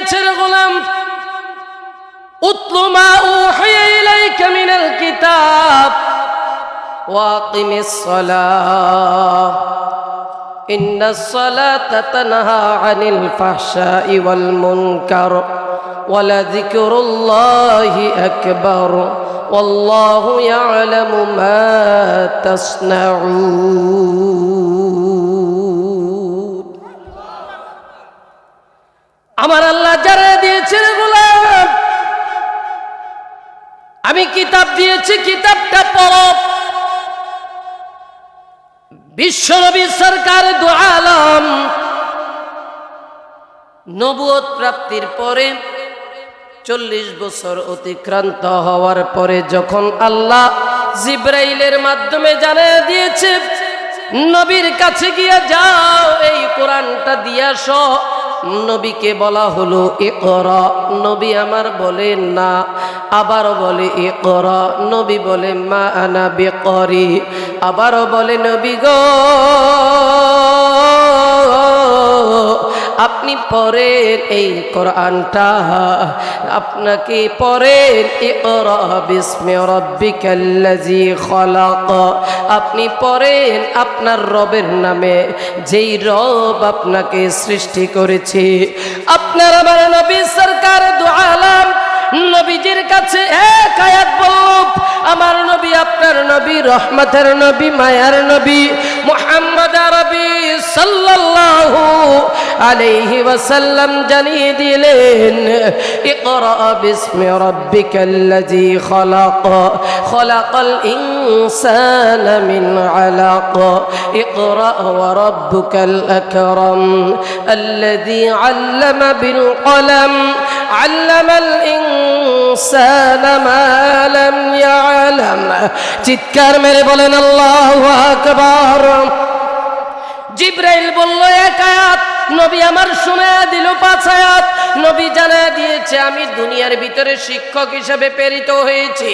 দিয়েছে রে গোলাম উতলু মা উহিয়া ইলাইকা মিনাল কিতাব ওয়াকিমিস সালাহ إن الصلاة تنهى عن الفحشاء والمنكر ولذكر الله أكبر والله يعلم ما تصنعون আমার আল্লাহ যারা দিয়েছে গোলাম, আমি কিতাব দিয়েছি, কিতাবটা পড়ো। বিশ্বনবী সরকার দু নবুয়ত প্রাপ্তির পরে চল্লিশ বছর অতিক্রান্ত হওয়ার পরে যখন আল্লাহ জিব্রাইলের মাধ্যমে জানিয়ে দিয়েছে, নবীর কাছে গিয়ে যাও, এই কোরআনটা দিয়াস নবীকে বলা হলো এ কর নবী আমার বলে না। আবার বলে এ কর নবী বলে, মা আনা বেকরি। আবারও বলে, নবী গো। আপনি পরের এই কোরআনটা, আপনাকে খলাক। আপনি পড়েন আপনার রবের নামে যেই রব আপনাকে সৃষ্টি করেছে। আপনার আমার নবী সরকার দু আলাম, নবীজির কাছে এক আয়াত বলল আমার নবী আপনার নবী, রহমতের নবী, মায়ার নবী, মুহাম্মদ আরবি সাল্লাল্লাহু আলাইহি ওয়াসাল্লাম জানিয়ে দিলেন ইকরা বিসমি রাব্বিকাল্লাযী খলাক খলাকাল ইনসানা মিন আলাক ইকরা ওয়া রাব্বুকাল আকরাম الذي علم بالقلم علم الإنسان ما لم يعلم চিৎকার মেরে বলেন আল্লাহু আকবার জিব্রাইল বলল এক আয়াত নবী আমার শুনে দিল পাঁচায়াত নবী জানা দিয়েছে, আমি দুনিয়ার ভিতরে শিক্ষক হিসেবে প্রেরিত হয়েছি।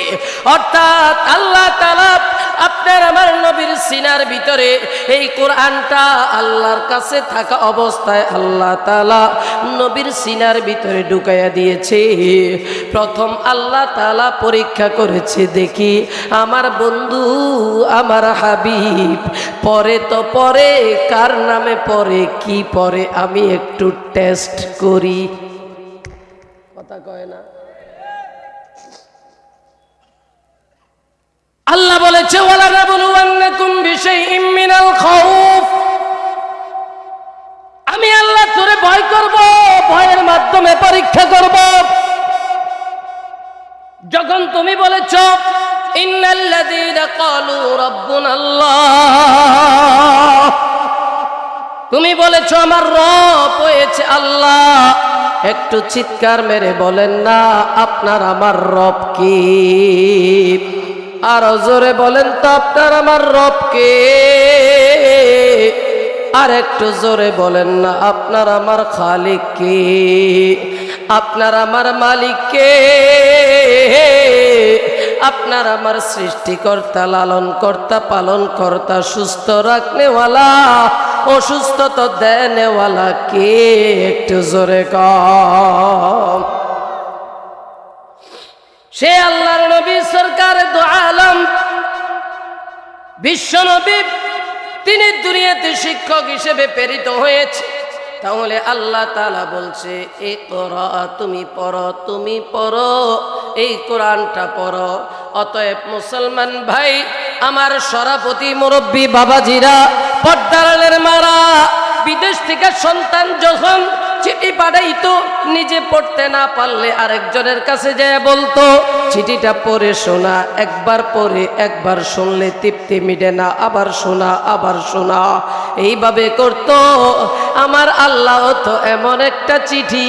অর্থাৎ আল্লাহ তালা আপনার আমার নবীর সিনার ভিতরে এই কোরআনটা আল্লাহর কাছে থাকা অবস্থায় আল্লাহ তালা নবীর সিনার ভিতরে ঢুকাইয়া দিয়েছে। প্রথম আল্লাহ তালা পরীক্ষা করেছে, দেখি আমার বন্ধু, আমার হাবিব, পরে তো পরে, কার নামে পরে, কি পরে, আমি একটু টেস্ট করি। কথা কয় না? আল্লাহ বলেছে আমি আল্লাহ তোরে ভয় করব, ভয়ের মাধ্যমে পরীক্ষা করব। যখন তুমি বলেছ তুমি বলেছ, আমার রব হয়েছে আল্লাহ। একটু চিৎকার মেরে বলেন, না, আপনার আমার রব কি? আর জোরে বলেন তো আপনার আমার রব কে আর একটু জোরে বলেন না, আপনার আমার খালিক কে আপনার আমার মালিক কে আপনার আমার সৃষ্টিকর্তা লালন কর্তা পালন কর্তা সুস্থ রাখনেওয়ালা, অসুস্থ তো দেনেওয়ালা কে একটু জোরে কম। সে আল্লাহর নবী, সরকার দু আলম। বিশ্ব নবী, তিনি দুনিয়াতে শিক্ষক হিসেবে প্রেরিত হয়েছে। তাহলে আল্লাহ তালা বলছে এ করা তুমি পড়ো তুমি পড়ো, এই কোরআনটা পড়ো। অতএব মুসলমান ভাই, আমার সরাপতি মুরব্বী বাবাজিরা পর্দারের মারা বিদেশ থেকে সন্তান যখন চিঠি পাঠাইতো নিজে পড়তে না পারলে আরেকজনের কাছে যায় বলতো, চিঠিটা পড়ে শোনা, একবার পড়ে, একবার শুনলে তৃপ্তি মিটে না, আবার শোনা আবার শোনা। এইভাবে করত। আমার আল্লাহ তো এমন একটা চিঠি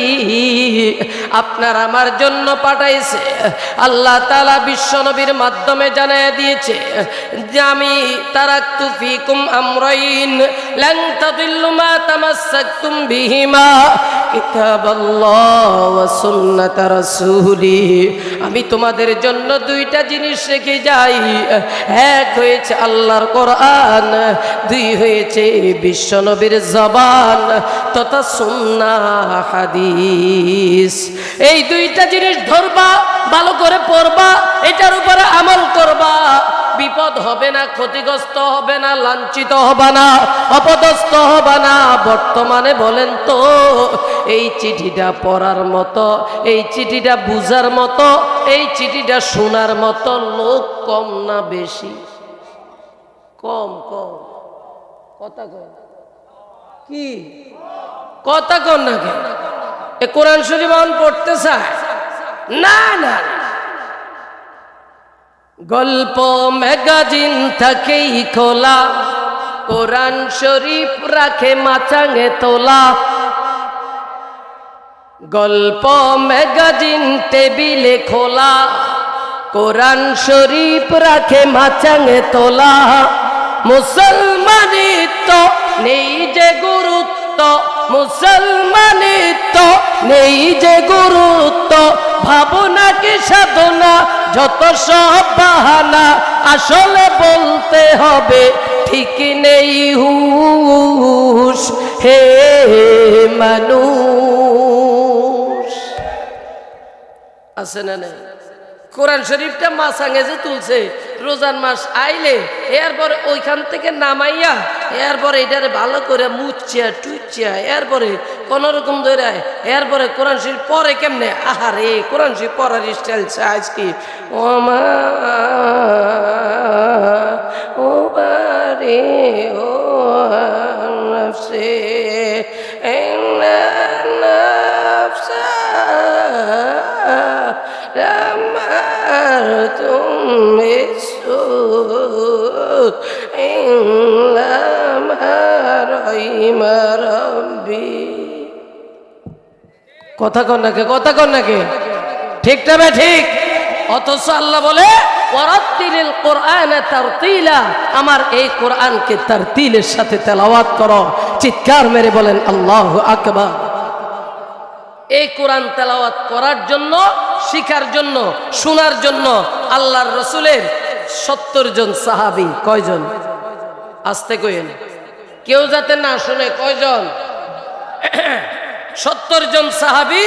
আপনার আমার জন্য পাঠাইছে। আল্লাহ তালা বিশ্বনবীর মাধ্যমে জানিয়ে দিয়েছে যে, আমি তারাক্তু ফিকুম আমরাইন, লান তাদিল্লু মা তামাসসাকতুম বিহিমা। সুন্নাত রাসূলি। আমি তোমাদের জন্য দুইটা জিনিস রেখে যাই। এক হয়েছে আল্লাহর কোরআন, দুই হয়েছে বিশ্বনবীর জবান তথা সুন্না হাদিস। এই দুইটা জিনিস ধরবা, ভালো করে পড়বা, এটার উপরে আমল করবা। বিপদ হবে না, ক্ষতিগ্রস্ত হবে না, লাঞ্ছিত হবে না, অপদস্থ হবে না। বর্তমানে বলেন তো এই চিঠিটা পড়ার মতো, এই চিঠিটা বুঝার মতো, এই চিঠিটা শোনার মতো লোক কম না বেশি? কম কম। কথা কম কি? কথা কন না কেন? এ কোরআন শরীফ এখন পড়তে না না। গল্প, ম্যাগাজিন থাকেই খোলা। কোরআন শরীফ রাখে মাচাঙে তোলা। গল্প ম্যাগাজিন টেবিলে খোলা, কোরআন শরীফ রাখে মাচাঙে তোলা। মুসলমানিত্ব নেই যে গুরুত্ব, মুসলমানিত্ব নেই যে গুরুত্ব। ভাবনা কি সাধনা, যত সব বাহানা, আসলে বলতে হবে, ঠিক নেই হুশ, হে মানুষ। আছে না নাই? কোরআন শরীফটা মাসাঙে যে তুলছে রোজান মাস আইলে এরপরে ওইখান থেকে নামাইয়া এরপরে এটারে ভালো করে মুচিয়া টুচ্ছিয়া, এরপরে কোন রকম ধরে এরপরে কোরআন শরীফ পরে কেমনে? আহারে, কোরআন শরীফ পড়ার স্টাইল আজ কি ও মা, ও বারে ও নফসে। কথা কন নাকি, কথা কন নাকি? ঠিক তবে ঠিক? অথচ আল্লাহ বলে আমার এই কোরআনকে তারতিলের সাথে তেলাওয়াত করো। চিৎকার মেরে বলেন, আল্লাহ আকবার। এই কোরআন তেলাওয়াত করার জন্য, শিখার জন্য, শোনার জন্য আল্লাহর রসুলের সত্তর জন সাহাবি, কয়জন? আসতে কইেন কেউ যাতে না শুনে, কয়জন? সত্তর জন সাহাবি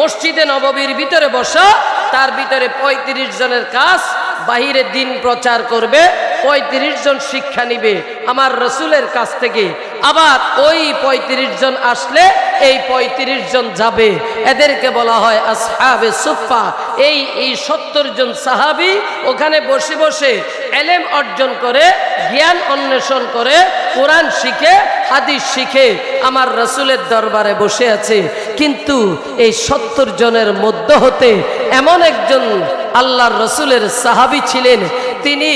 মসজিদে নববীর ভিতরে বসা, তার ভিতরে ৩৫ জনের কাজ, বাহিরে দিন প্রচার করবে ৩৫ জন শিক্ষা নিবে। আমার রসুলের কাছ থেকে আবার ওই ৩৫ জন আসলে এই ৩৫ জন যাবে। এদেরকে বলা হয় আসহাবে সুফা এই এই সত্তর জন সাহাবি ওখানে বসে বসে এলেম অর্জন করে, জ্ঞান অন্বেষণ করে, কোরআন শিখে, হাদিস শিখে আমার রসুলের দরবারে বসে আছে। কিন্তু এই সত্তর জনের মধ্য হতে এমন একজন আল্লাহর রসুলের সাহাবি ছিলেন তিনি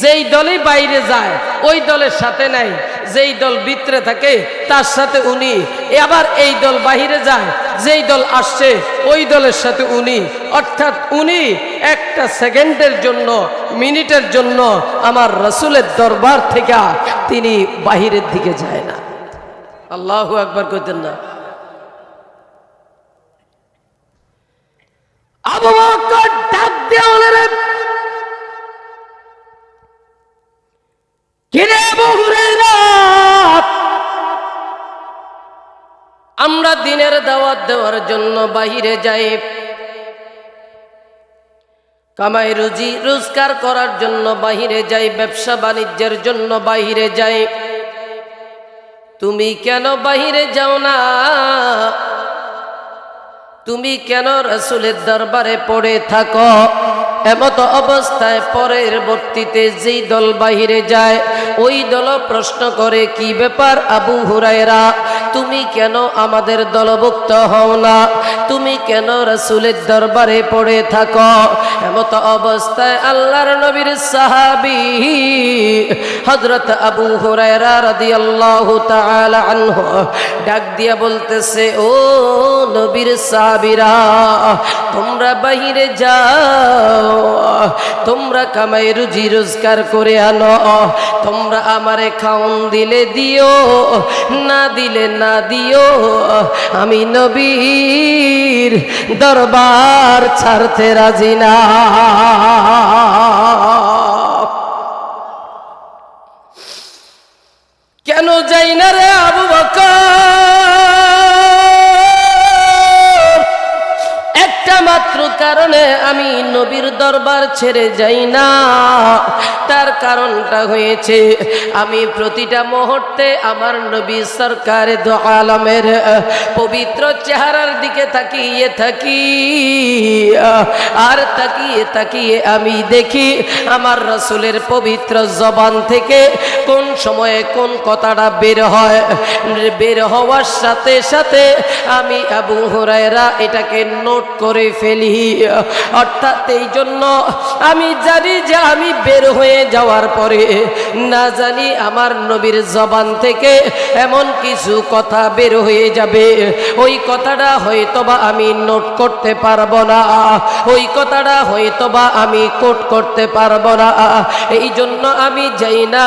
যেই দলই বাইরে যায়, ওই দলের সাথে নাই। যেই দল ভিতরে থাকে, তার সাথে উনি। আবার এই দল বাহিরে যায়, যেই দল আসছে, ওই দলের সাথে উনি। অর্থাৎ উনি একটা সেকেন্ডের জন্য, মিনিটের জন্য আমার রসুলের দরবার থেকে তিনি বাহিরের দিকে যায় না। আল্লাহ একবার কইতেন না। আবু বকর ডাক দিয়ে কিরে আমরা দিনের দাওয়াত দেওয়ার জন্য বাহিরে যাই। কামাই রুজি রোজগার করার জন্য বাহিরে যাই, ব্যবসা বাণিজ্যের জন্য বাহিরে যাই। তুমি কেন বাহিরে যাও না? তুমি কেন রসুলের দরবারে পড়ে থাকো? এমত অবস্থায় পরের বর্তিতে যেই দল বাহিরে যায়, ওই দল প্রশ্ন করে, কি ব্যাপার আবু হুরায়রা? তুমি কেন আমাদের দলভুক্ত হও না? তুমি কেন রসুলের দরবারে পড়ে থাকো? এমত অবস্থায় আল্লাহর নবীর সাহাবি হজরত আবু হুরায়রা রাদিয়াল্লাহু তাআলা আনহু ডাক দিয়া বলতেছে, ও নবীর সাহাবীরা, তোমরা বাহিরে যাও, তোমরা কামাই রুজি রোজগার করে আনো, তোমরা আমারে খাউন দিলে দিও, না দিলে না দিও, আমি নবীর দরবার ছাড়তে রাজি না। কারণে আমি নবীর দরবার ছেড়ে যাই না। কারণটা হয়েছে, আমি প্রতিটা মুহূর্তে আমার নবী সরকার আলমের পবিত্র চেহারার দিকে তাকিয়ে থাকি। আর তাকিয়ে তাকিয়ে আমি দেখি আমার রসুলের পবিত্র জবান থেকে কোন সময়ে কোন কথাটা বের হয়। বের হওয়ার সাথে সাথে আমি আবু হুরায়রা এটাকে নোট করে ফেলি। অর্থাৎ এই জন্য আমি জানি যে আমি বের হয়ে যাওয়ার পরে না জানি আমার নবীর জবান থেকে এমন কিছু কথা বের হয়ে যাবে। ওই কথাটা হয়তোবা আমি নোট করতে পারব না। ওই কথাটা হয়তোবা আমি কোট করতে পারব না। এই জন্য আমি যাই না।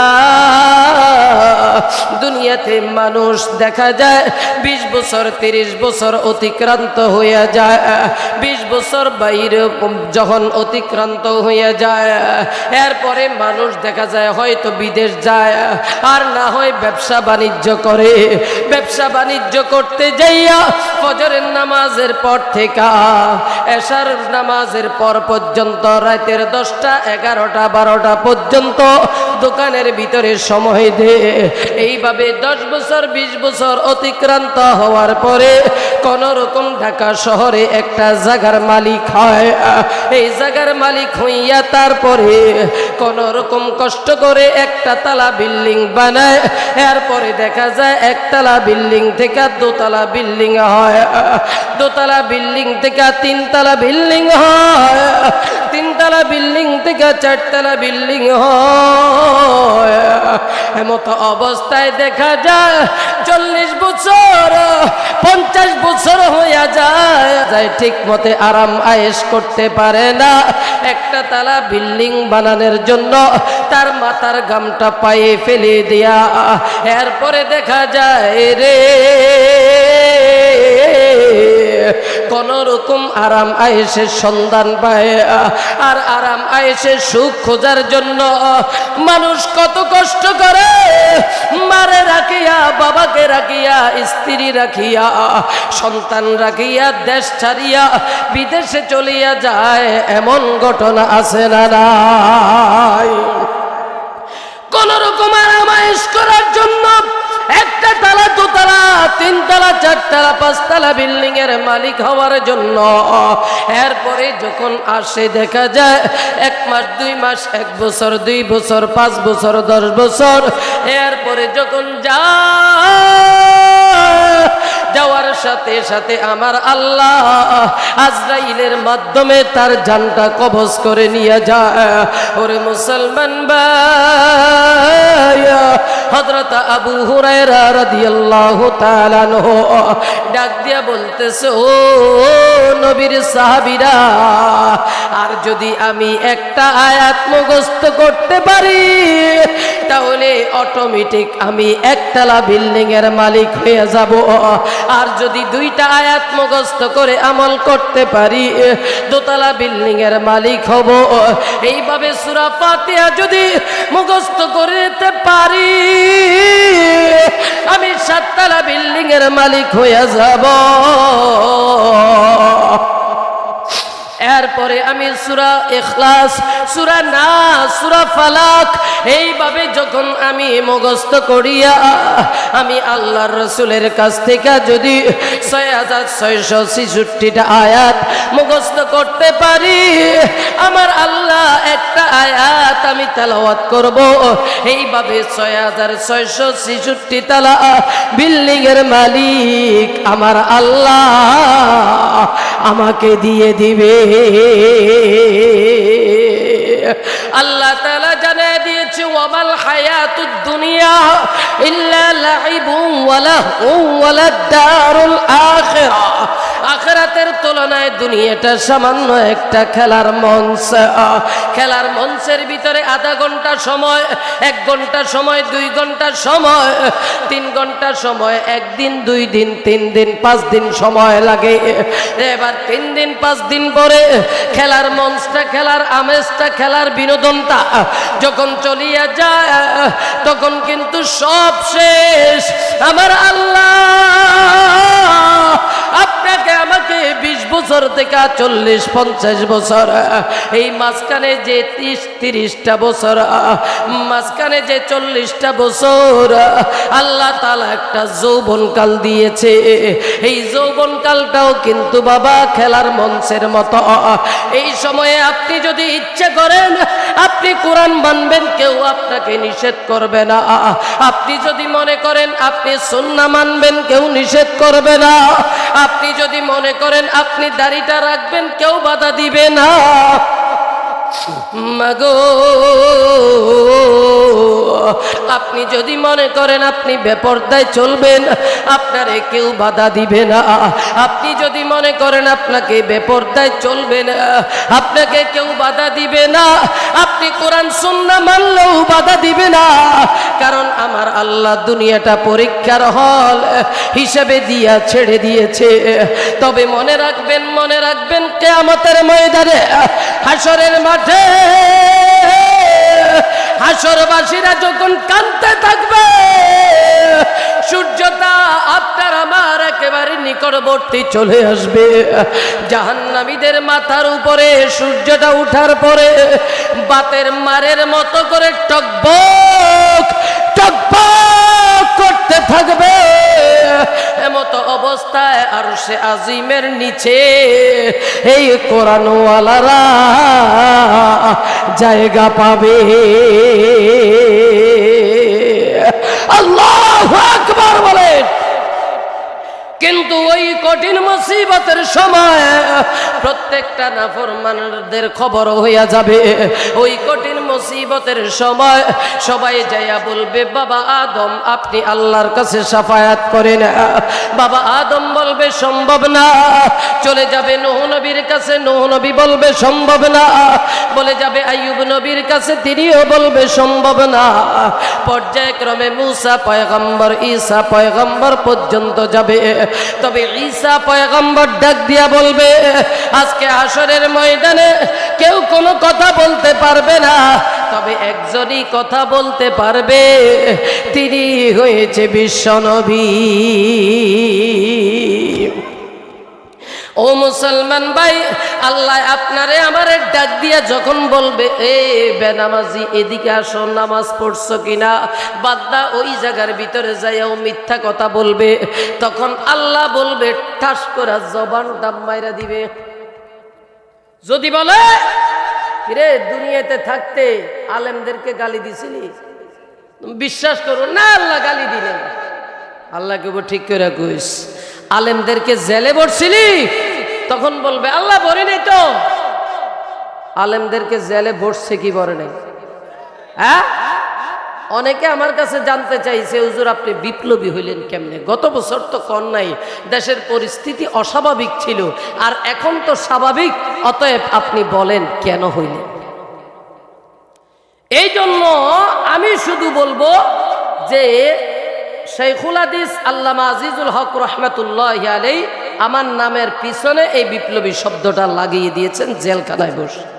দুনিয়াতে মানুষ দেখা যায়, বিশ বছর, তিরিশ বছর অতিক্রান্ত হয়ে যায়। বিশ বছর বাইরে যখন অতিক্রান্ত হয়ে যায়, এরপরে মানুষ দেখা যায় হয়তো বিদেশ যায়, আর না হয় ব্যবসা বাণিজ্য করে। ব্যবসা বাণিজ্য করতে যাইয়া ফজরের নামাজের পর থেকে, এশার নামাজের পর পর্যন্ত, রাতের দশটা, এগারোটা, বারোটা পর্যন্ত দোকানের ভিতরে সময় দে। এইভাবে দশ বছর, বিশ বছর অতিক্রান্ত হওয়ার পরে কোন রকম ঢাকা শহরে একটা জায়গার মালিক হয়। এই জায়গার মালিক হইয়া তারপরে কোন রকম কষ্ট করে একটা তালা বিল্ডিং বানায়। এরপরে দেখা যায় একতলা বিল্ডিং থেকে দোতলা বিল্ডিং হয়। দোতলা বিল্ডিং থেকে তিনতলা বিল্ডিং হয়। তিনতলা বিল্ডিং থেকে চারতলা বিল্ডিং হয়। এমতো অবস্থায় দেখা যায়, চল্লিশ বছর, পঞ্চাশ বছর হইয়া যায়। যায় ঠিক মতে আরাম আয়েস করতে পারে না। একটা তালা বিল্ডিং বানানোর জন্য তার মাথার গামটা পায়ে ফেলে দেয়া। এরপরে দেখা যায় রে কোন রকম আরাম আয়েসের সন্ধান পায়। আর আরাম আয়েসের সুখ খোঁজার জন্য মানুষ কত কষ্ট করে। মারে রাখিয়া, বাবাকে রাখিয়া, স্ত্রী রাখিয়া, সন্তান রাখিয়া, দেশ ছাড়িয়া, বিদেশে চলিয়া যায়। এমন ঘটনা আছে না নাই? কোন রকম আরামায়েশ করার জন্য একটা তালা দোতলা তিনতলা চারতলা পাঁচতলা বিল্ডিং এর মালিক হওয়ার জন্য। এরপরে যখন আসে, দেখা যায় এক মাস, দুই মাস, এক বছর, দুই বছর, পাঁচ বছর, দশ বছর। এরপরে যখন যা যাওয়ার সাথে সাথে আমার আল্লাহ আজরাইলের মাধ্যমে তার জানটা কবজ করে নিয়ে যায়। ওরে মুসলমান ভাই হযরত আবু হুরায়রা ডাক দিয়া বলতেছে, ও নবীর সাহাবীরা, আর যদি আমি একটা আয়াত মুখস্থ করতে পারি, তাহলে অটোমেটিক আমি একতলা বিল্ডিং এর মালিক হয়ে যাব। আর যদি দুইটা আয়াত মুখস্থ করে আমল করতে পারি, দোতলা বিল্ডিং এর মালিক হব। এইভাবে সুরা ফাতিহা যদি মুখস্থ করে নিতে পারি আমি সাততলা বিল্ডিং এর মালিক হয়ে যাব। এরপরে আমি সুরা এখলাস সুরা না সুরা ফালাক, এইভাবে যখন আমি মুখস্থ করিয়া আমি আল্লাহর রসুলের কাছ থেকে যদি ছয় হাজার ছয়শো ছেষট্টিটা আয়াত মুখস্থ করতে পারি, আমার আল্লাহ একটা আয়াত আমি তেলাওয়াত করব। এইভাবে ছয় হাজার ছয়শো ছেষট্টি তালা বিল্ডিংয়ের মালিক আমার আল্লাহ আমাকে দিয়ে দিবে। আল্লাহ তালা জানিয়ে দিয়েছে ওয়ামাল হায়াতুদ দুনিয়া ইল্লা লাইবুম ওয়ালা ওয়ালা ওয়া লাদ-দারুল আখিরা আখেরাতের তুলনায় দুনিয়াটা সামান্য একটা খেলার মঞ্চ। খেলার মঞ্চের ভিতরে আধা ঘণ্টা সময়, এক ঘণ্টা সময়, দুই ঘণ্টা সময়, তিন ঘণ্টা সময়, একদিন, দুই দিন, তিন দিন, পাঁচ দিন সময় লাগে। এবার তিন দিন, পাঁচ দিন পরে খেলার মঞ্চটা, খেলার আমেজটা, খেলার বিনোদনটা যখন চলিয়া যায়, তখন কিন্তু সব শেষ। আমার আল্লাহ! আপনাকে আমাকে বিশ বছর থেকে চল্লিশ, পঞ্চাশ বছর। এই মাঝখানে যে তিরিশ, তিরিশটা বছর, মাঝখানে যে চল্লিশটা বছর, আল্লাহ তালা একটা যৌবনকাল দিয়েছে। এই যৌবনকালটাও কিন্তু বাবা খেলার মঞ্চের মতো। এই সময়ে আপনি যদি ইচ্ছে করেন, আপনি কোরআন মানবেন, কেউ আপনাকে নিষেধ করবে না। আপনি যদি মনে করেন, আপনি সুন্না মানবেন, কেউ নিষেধ করবে না। আপনি যদি মনে করেন, আপনি দাড়িটা রাখবেন কেউ বাধা দিবে না। মাগো। আপনি যদি মনে করেন আপনি বেপর্দায় চলবেন, আপনারে কেউ বাধা দিবে না। আপনি যদি মনে করেন আপনাকে বেপর্দায় চলবে না আপনাকে কেউ বাধা দিবে না। আপনি কোরআন সুন্না মানলেও বাধা দিবে না। কারণ আমার আল্লাহ দুনিয়াটা পরীক্ষার হল হিসেবে দিয়া ছেড়ে দিয়েছে। তবে মনে রাখবেন মনে রাখবেন, কেয়ামতের ময়দানে হাসরের মাঠে হাসরবাসীরা যখন কাঁদতে থাকবে, সূর্যটা আপনার আমার একেবারে নিকটবর্তী চলে আসবে। জাহান্নামীদের মাথার উপরে সূর্যটা উঠার পরে বাতের মারের মতো করে টকবক করতে থাকবে। এমতো অবস্থায় আর সে আজিমের নিচে এই কোরআনওয়ালারা জায়গা পাবে। আল্লাহ আকবার কিন্তু ওই কঠিন মুসিবতের সময় প্রত্যেকটা নাফরমানদের খবর হইয়া যাবে। ওই কঠিন মুসিবতের সময় সবাই যাইয়া বলবে, বাবা আদম, আপনি আল্লাহর কাছে সাফায়াত করেন বাবা আদম বলবে, সম্ভব না। চলে যাবে নোহ নবীর কাছে, নোহ নবী বলবে, সম্ভব না। বলে যাবে আইয়ুব নবীর কাছে, তিনিও বলবে, সম্ভব না। পর্যায়ক্রমে মুসা পয়গম্বর, ঈসা পয়গম্বর পর্যন্ত যাবে। তবে ঈসা পয়গম্বর ডাক দিয়া বলবে, আজকে আসরের ময়দানে কেউ কোনো কথা বলতে পারবে না। তবে একজনই কথা বলতে পারবে। তিনি হয়েছে বিশ্বনবী ও মুসলমান ভাই, আল্লাহ আপনারে আমারে ডাক দিয়া যখন বলবে, এ বেনামাজি, এদিকে আসো, নামাজ পড়ছো কিনা? বাদ্দা ওই জায়গার ভিতরে যাইয়াও মিথ্যা কথা বলবে। তখন আল্লাহ বলবে, ঠাস করা জবান ডাম মাইরা দিবে। যদি বলে রে দুনিয়াতে থাকতে আলেমদেরকে গালি দিছিলি? বিশ্বাস করো না আল্লাহ গালি দিলেন। আল্লাহকে ঠিক করে কইস আলেমদেরকে জেলে ভরছিলি? তখন বলবে, আল্লাহ বলে নেই তো। আলেমদেরকে জেলে বসছে কি বলে নেই? হ্যাঁ? অনেকে আমার কাছে জানতে চাইছে হুজুর, আপনি বিপ্লবী হইলেন কেমনে? গত বছর তো কন নাই, দেশের পরিস্থিতি অস্বাভাবিক ছিল, আর এখন তো স্বাভাবিক, অতএব আপনি বলেন কেন হইলেন? এই জন্য আমি শুধু বলব যে, শেখুল হাদিস আল্লামা আজিজুল হক রহমতুল্লাহ আলাই আমার নামের পিছনে এই বিপ্লবী শব্দটা লাগিয়ে দিয়েছেন, জেলখানায় বসে।